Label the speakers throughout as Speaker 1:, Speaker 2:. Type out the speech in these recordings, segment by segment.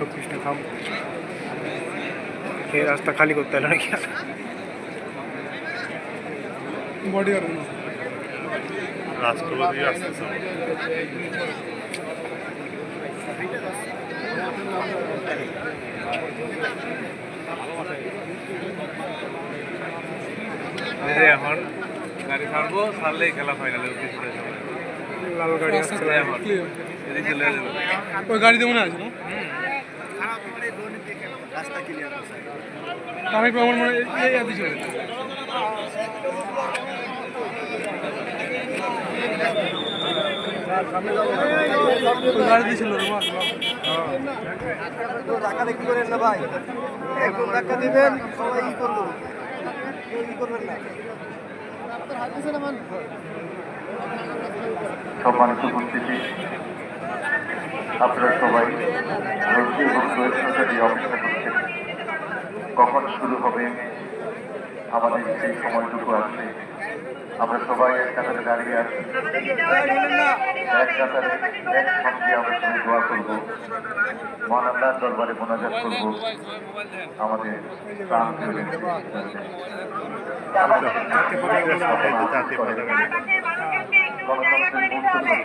Speaker 1: টপিস না খাম। খেয়ে রাস্তা খালি করতে হলো নাকি? বডি আর
Speaker 2: রাষ্ট্রপতি আসতেছে
Speaker 3: এখন গাড়ি ছাড়বো ছাড়লেই খেলা ফাইনালে
Speaker 1: লাল গাড়ি আসছে। ওই গাড়িতে মনে আছে না? তারিক রহমান মানে এই আদি ছিল গাড়িতে ছিল
Speaker 4: টাকা দেখি করেন না ভাই একদম টাকা দিবেন সবাই ই করব কেউ ই করবেন না
Speaker 5: সম্মানিত উপস্থিতি। আপনারা সবাই রোগী এবং সোয়েসারি অপেক্ষা করছেন কখন শুরু হবে আমাদের সেই সময়টুকু আছে। আমরা সবাই এক কাতারে দাঁড়িয়ে আছি। এক কাতারে এক সঙ্গে আমরা সবাই দোয়া করব। মহান আল্লাহর দরবারে মোনাজাত করব। আমাদের প্রাণ প্রিয় গণতন্ত্রের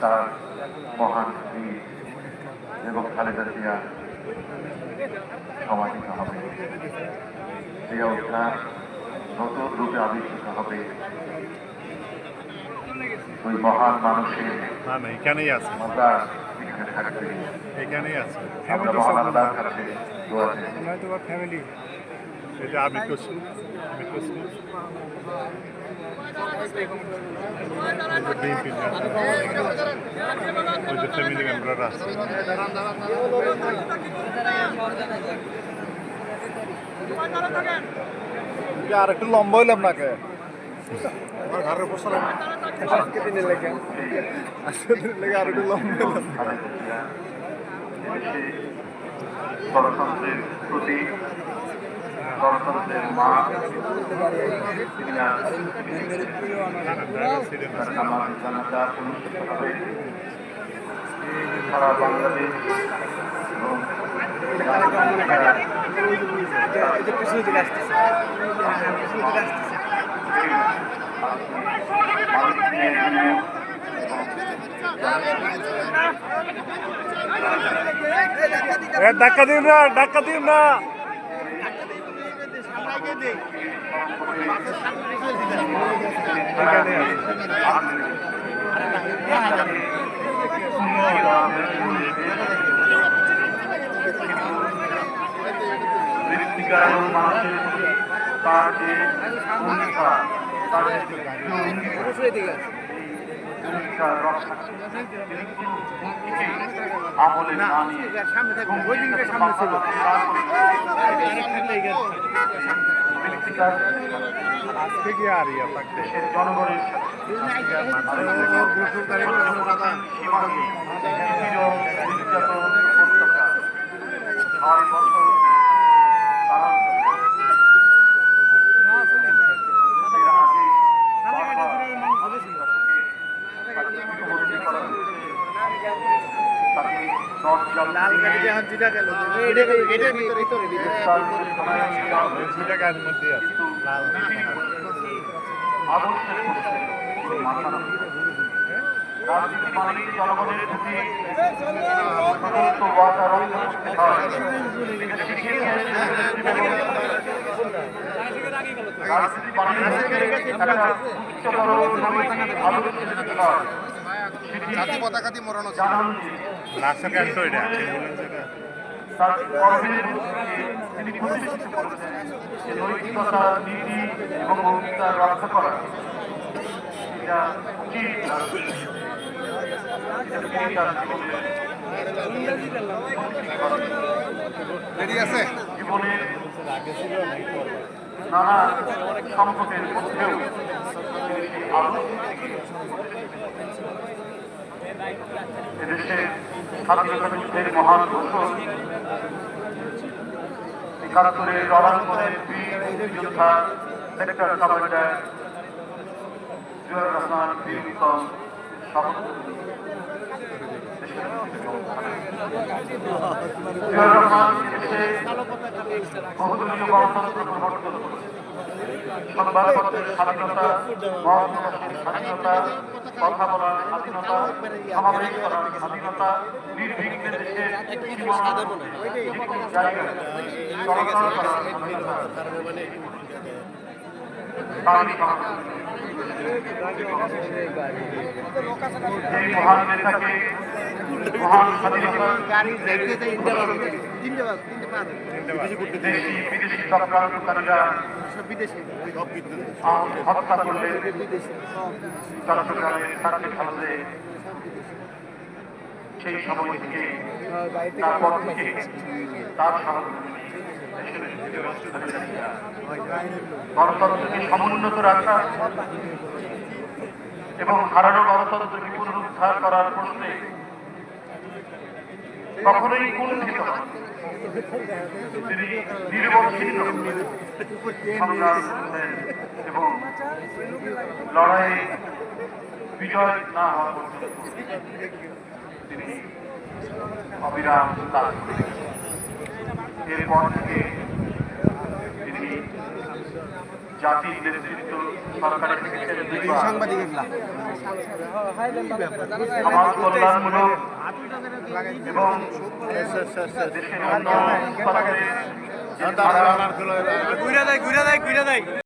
Speaker 5: তার মহান বীর এবং খালেদা জিয়া সমাহিত হবে। জিয়া উদ্যান নতুন রূপে আবিষ্কৃত হবে। ওই মহান মানুষের
Speaker 2: এখানেই আছে।
Speaker 5: এখানে থাকবে
Speaker 2: এখানেই আছে।
Speaker 5: আমরা মহান আল্লাহর কাছে দোয়া চাই।
Speaker 1: ফ্যামিলি
Speaker 2: এটা আমি করছি। আমি করছি। ফ্যামিলি মেম্বাররা আছে।
Speaker 4: আর একটু লম্বা হইলাম না কে? আর একটু লম্বা হইলাম
Speaker 5: গণতন্ত্রের প্রতি গণতন্ত্রের মা সারা বাংলাদেশ
Speaker 2: ধাক্কা দিন না ধাক্কা দিন না।
Speaker 5: মৃত্তিকার মানুষের তার যে ভূমিকা তার যে মৃত্তিকার
Speaker 2: আজকে আর ইয়া থাকতে
Speaker 5: জনগণের সাথে তাকে দশ লাখ দিয়ে গ্রেফতার করে থানায় নিয়ে যাওয়া হয়েছে।
Speaker 2: দুই মধ্যে আছে
Speaker 5: মানেই জনগণের প্রতি রাজনীতি মানেই উচ্চতর নৈতিক
Speaker 6: জাতি পতাকা দিয়ে মরানো ছিল।
Speaker 5: নৈতিকতা নীতি এবং অঙ্গীকার রক্ষা করা এটা উচিত
Speaker 6: রেডি আছে
Speaker 5: জীবনে নানা সংকটের মধ্যেও সেই আদর্শ থেকে এদেশে স্বাধীনতা যুদ্ধের মহান ঘোষক একাত্তরের রণাঙ্গনের বীর যোদ্ধা সেক্টর কমান্ডার জুয়ার রহমান, বীর স্বাধীনতা স্বাধীনতা কথা বলার স্বাধীনতা সমাবেশ করার স্বাধীনতা নির্বিঘ্নে দেশের জায়গায় চলাচল করার স্বাধীনতা। মহান নেতাকে মহান বিদেশি। চক্রান্তকারীরা আহ, হত্যা করলে সেই সময় থেকে তারপর থেকে তার সহযোগী গণতন্ত্রকে সমুন্নত রাখা এবং হারানো গণতন্ত্রকে পুনরুদ্ধার করার প্রশ্নে কখনোই কুণ্ঠিত এবং লড়াইয়ে বিজয় না অবিরাম। এরপর থেকে তিনি জাতির নেতৃত্ব সরকারের সমাজ কল্যাণমূলক এবং দেশের অন্য
Speaker 1: ঘুরে দেয় ঘুরে দেয় ঘুরে দেয়